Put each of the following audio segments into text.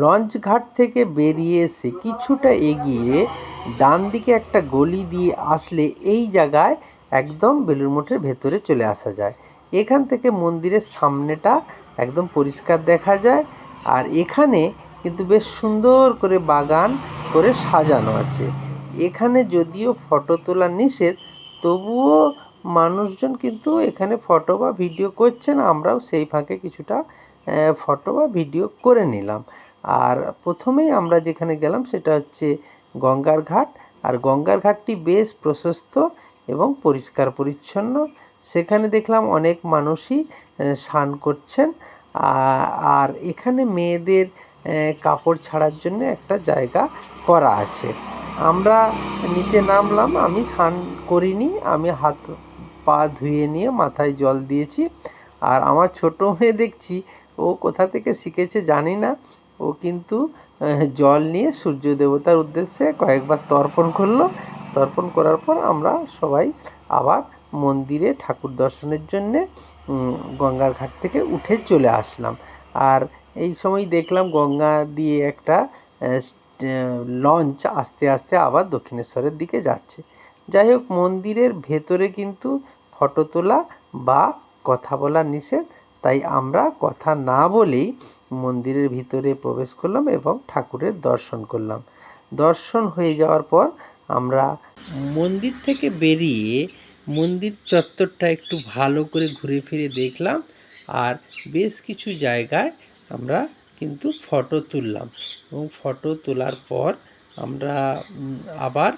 Launch ঘাট থেকে বেরিয়ে এসে কিছুটা এগিয়ে ডান দিকে একটা গলি দিয়ে আসলে এই জায়গায় একদম বেলুড় মঠের ভেতরে চলে আসা যায়। এখান থেকে মন্দিরের সামনেটা একদম পরিষ্কার দেখা যায় আর এখানে কিন্তু বেশ সুন্দর করে বাগান করে সাজানো আছে। এখানে যদিও ফটো তোলা নিষেধ, তবুও মানুষজন কিন্তু এখানে ফটো বা ভিডিও করছেন আমরাও সেই ফাঁকে কিছুটা ফটো বা ভিডিও করে নিলাম। আর প্রথমেই আমরা যেখানে গেলাম সেটা হচ্ছে গঙ্গার ঘাট। আর গঙ্গার ঘাটটি বেশ প্রশস্ত এবং পরিষ্কার পরিচ্ছন্ন। সেখানে দেখলাম অনেক মানুষই স্নান করছেন। আর এখানে মেয়েদের কাপড় ছাড়ার জন্য একটা জায়গা করা আছে। আমরা নিচে নামলাম, আমি স্নান করিনি, আমি হাত পা ধুয়ে নিয়ে মাথায় জল দিয়েছি। আর আমার ছোটো মেয়ে দেখছি, ও কোথা থেকে শিখেছে জানি না। ও কিন্তু জল নিয়ে সূর্য দেবতার উদ্দেশ্যে কয়েকবার তর্পণ করল। তর্পণ করার পর আমরা সবাই আবার মন্দিরে ঠাকুর দর্শনের জন্যে গঙ্গার ঘাট থেকে উঠে চলে আসলাম। আর এই সময় দেখলাম গঙ্গা দিয়ে একটা লঞ্চ আস্তে আস্তে আবার দক্ষিণেশ্বরের দিকে যাচ্ছে। যাই হোক, মন্দিরের ভেতরে কিন্তু ফটো তোলা বা কথা বলা নিষেধ। তাই আমরা কথা না বলেই মন্দিরের ভিতরে প্রবেশ করলাম এবং ঠাকুরের দর্শন করলাম। দর্শন হয়ে যাওয়ার পর আমরা মন্দির থেকে বেরিয়ে মন্দির চত্বরটা একটু ভালো করে ঘুরে ফিরে দেখলাম আর বেশ কিছু জায়গায় আমরা কিন্তু ফটো তুললাম এবং ফটো তোলার পর আমরা আবার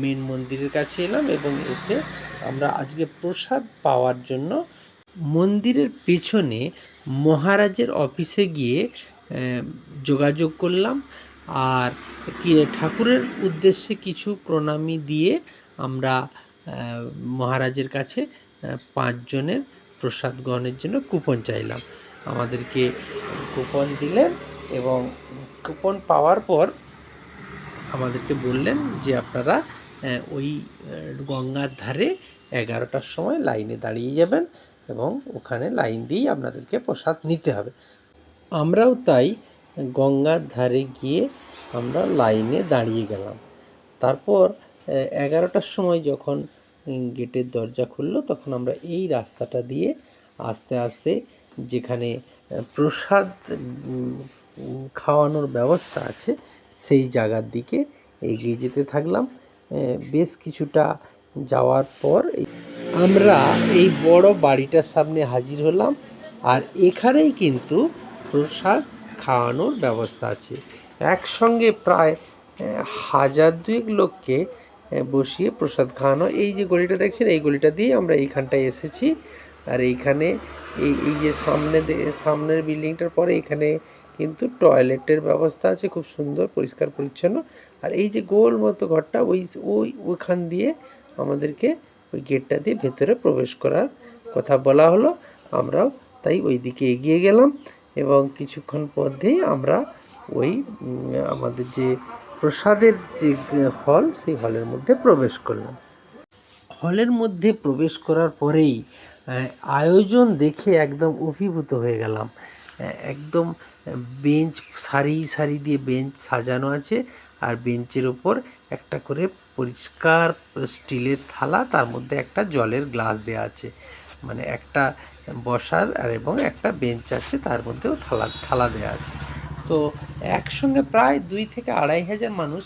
মেন মন্দিরের কাছে এলাম এবং এসে আমরা আজকে প্রসাদ পাওয়ার জন্য মন্দিরের পেছনে মহারাজের অফিসে গিয়ে যোগাযোগ করলাম। আর কি, ঠাকুরের উদ্দেশ্যে কিছু প্রণামী দিয়ে আমরা মহারাজের কাছে পাঁচজনের প্রসাদ গ্রহণের জন্য কুপন চাইলাম। আমাদেরকে কুপন দিলেন এবং কুপন পাওয়ার পর আমাদেরকে বললেন যে আপনারা ওই গঙ্গার ধারে এগারোটার সময় লাইনে দাঁড়িয়ে যাবেন। এবং ওখানে লাইন দিয়েই আপনাদেরকে প্রসাদ নিতে হবে। আমরাও তাই গঙ্গার ধারে গিয়ে আমরা লাইনে দাঁড়িয়ে গেলাম। তারপর এগারোটার সময় যখন গেটের দরজা খুললো, তখন আমরা এই রাস্তাটা দিয়ে আস্তে আস্তে যেখানে প্রসাদ খাওয়ানোর ব্যবস্থা আছে, সেই জায়গার দিকে এগিয়ে যেতে থাকলাম। বেশ কিছুটা যাওয়ার পর আমরা এই বড় বাড়িটার সামনে হাজির হলাম আর এখানেই কিন্তু প্রসাদ খাওয়ানোর ব্যবস্থা আছে। একসঙ্গে প্রায় হাজার দুয়েক লোককে বসিয়ে প্রসাদ খাওয়ানো। এই যে গলিটা দেখছেন, এই গলিটা দিয়ে আমরা এইখানটায় এসেছি। আর এইখানে এই এই যে সামনে সামনের বিল্ডিংটার পরে এখানে কিন্তু টয়লেটের ব্যবস্থা আছে, খুব সুন্দর, পরিষ্কার, পরিচ্ছন্ন। আর এই যে গোল মতো ঘরটা, ওই ওই, ওইখান দিয়ে আমাদেরকে ওই গেটটা দিয়ে ভেতরে প্রবেশ করার কথা বলা হলো। আমরাও তাই ওই দিকে এগিয়ে গেলাম এবং কিছুক্ষণ মধ্যেই আমরা ওই আমাদের যে প্রসাদের যে হল, সেই হলের মধ্যে প্রবেশ করলাম। হলের মধ্যে প্রবেশ করার পরেই আয়োজন দেখে একদম অভিভূত হয়ে গেলাম। একদম বেঞ্চ সারি সারি দিয়ে বেঞ্চ সাজানো আছে আর বেঞ্চের ওপর একটা করে পরিষ্কার স্টিলের থালা, তার মধ্যে একটা জলের গ্লাস দেওয়া আছে। মানে একটা বসার আর এবং একটা বেঞ্চ আছে, তার মধ্যেও থালা থালা দেওয়া আছে। তো একসঙ্গে প্রায় দুই থেকে আড়াই হাজার মানুষ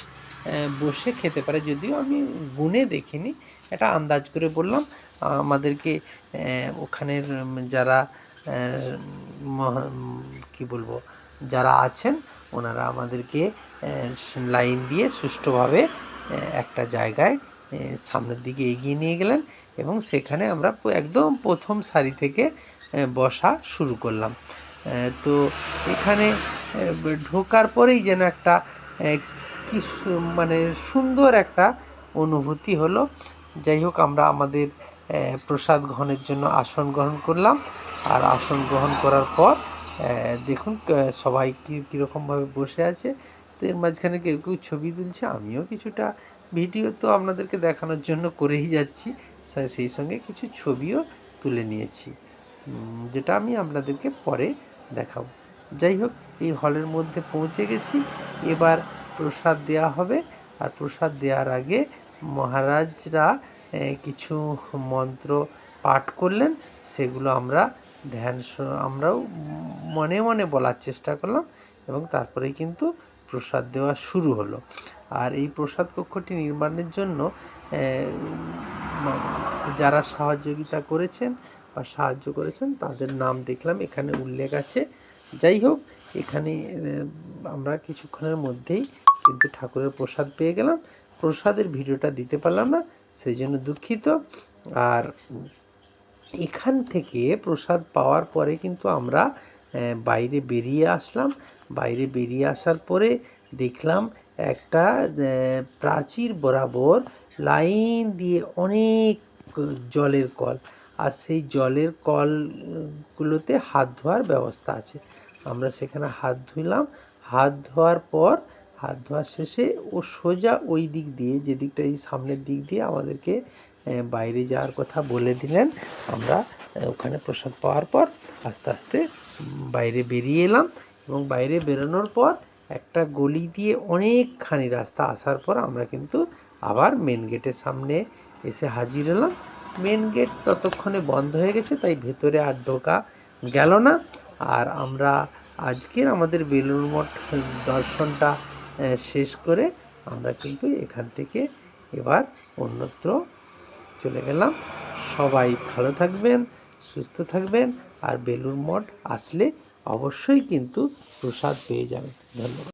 বসে খেতে পারে। যদিও আমি গুনে দেখিনি, এটা আন্দাজ করে বললাম। আমাদেরকে ওখানের যারা কি বলব, যারা আছেন, ওনারা আমাদেরকে লাইন দিয়ে সুষ্ঠুভাবে একটা জায়গায় সামনের দিকে এগিয়ে নিয়ে গেলেন এবং সেখানে আমরা একদম প্রথম সারি থেকে বসা শুরু করলাম। তো এখানে ঢোকার পরেই যেন একটা কি মানে সুন্দর একটা অনুভূতি হলো। যাই হোক, আমরা আমাদের প্রসাদ গ্রহণের জন্য আসন গ্রহণ করলাম। আর আসন গ্রহণ করার পর দেখুন সবাই কী, কীরকমভাবে বসে আছে। তো এর মাঝখানে কেউ কেউ ছবি তুলছে, আমিও কিছুটা ভিডিও তো আপনাদেরকে দেখানোর জন্য করেই যাচ্ছি। সেই সঙ্গে কিছু ছবিও তুলে নিয়েছি। যেটা আমি আপনাদেরকে পরে দেখাবো। যাই হোক, এই হলের মধ্যে পৌঁছে গেছি। এবার প্রসাদ দেওয়া হবে। আর প্রসাদ দেওয়ার আগে মহারাজরা কিছু মন্ত্র পাঠ করলেন, সেগুলো আমরা ধ্যান আমরাও মনে মনে বলার চেষ্টা করলাম এবং তারপরেই কিন্তু প্রসাদ দেওয়া শুরু হলো। আর এই প্রসাদ কক্ষটি নির্মাণের জন্য যারা সহযোগিতা করেছেন বা সাহায্য করেছেন, তাদের নাম দেখলাম, এখানে উল্লেখ আছে। যাই হোক, এখানে আমরা কিছুক্ষণের মধ্যেই কিন্তু ঠাকুরের প্রসাদ পেয়ে গেলাম। প্রসাদের ভিডিওটা দিতে পারলাম না সেই জন্য দুঃখিত। আর এখান থেকে প্রসাদ পাওয়ার পরে কিন্তু আমরা বাইরে বেরিয়ে আসলাম। বাইরে বেরিয়ে আসার পরে দেখলাম একটা প্রাচীর বরাবর লাইন দিয়ে অনেক জলের কল। আর সেই জলের কলগুলোতে হাত ধোয়ার ব্যবস্থা আছে। আমরা সেখানে হাত ধুলাম হাত ধোয়ার পর হাত ধোয়া শেষে ও সোজা ওই দিক দিয়ে, যে দিকটা এই সামনের দিক দিয়ে আমাদেরকে বাইরে যাওয়ার কথা বলে দিলেন। আমরা ওখানে প্রসাদ পাওয়ার পর আস্তে আস্তে বাইরে বেরিয়ে এলাম এবং বাইরে বেরোনোর পর একটা গলি দিয়ে অনেকখানি রাস্তা আসার পর আমরা কিন্তু আবার মেন গেটের সামনে এসে হাজির হলাম। মেন গেট ততক্ষণে বন্ধ হয়ে গেছে, তাই ভেতরে আর ঢোকা গেল না। আর আমরা আজকের আমাদের বেলুড় মঠ দর্শনটা শেষ করে আমরা কিন্তু এখান থেকে এবার অন্যত্র চলে গেলাম। সবাই ভালো থাকবেন, সুস্থ থাকবেন, আর বেলুর মঠ আসলে অবশ্যই কিন্তু প্রসাদ পেয়ে যাবেন। ধন্যবাদ।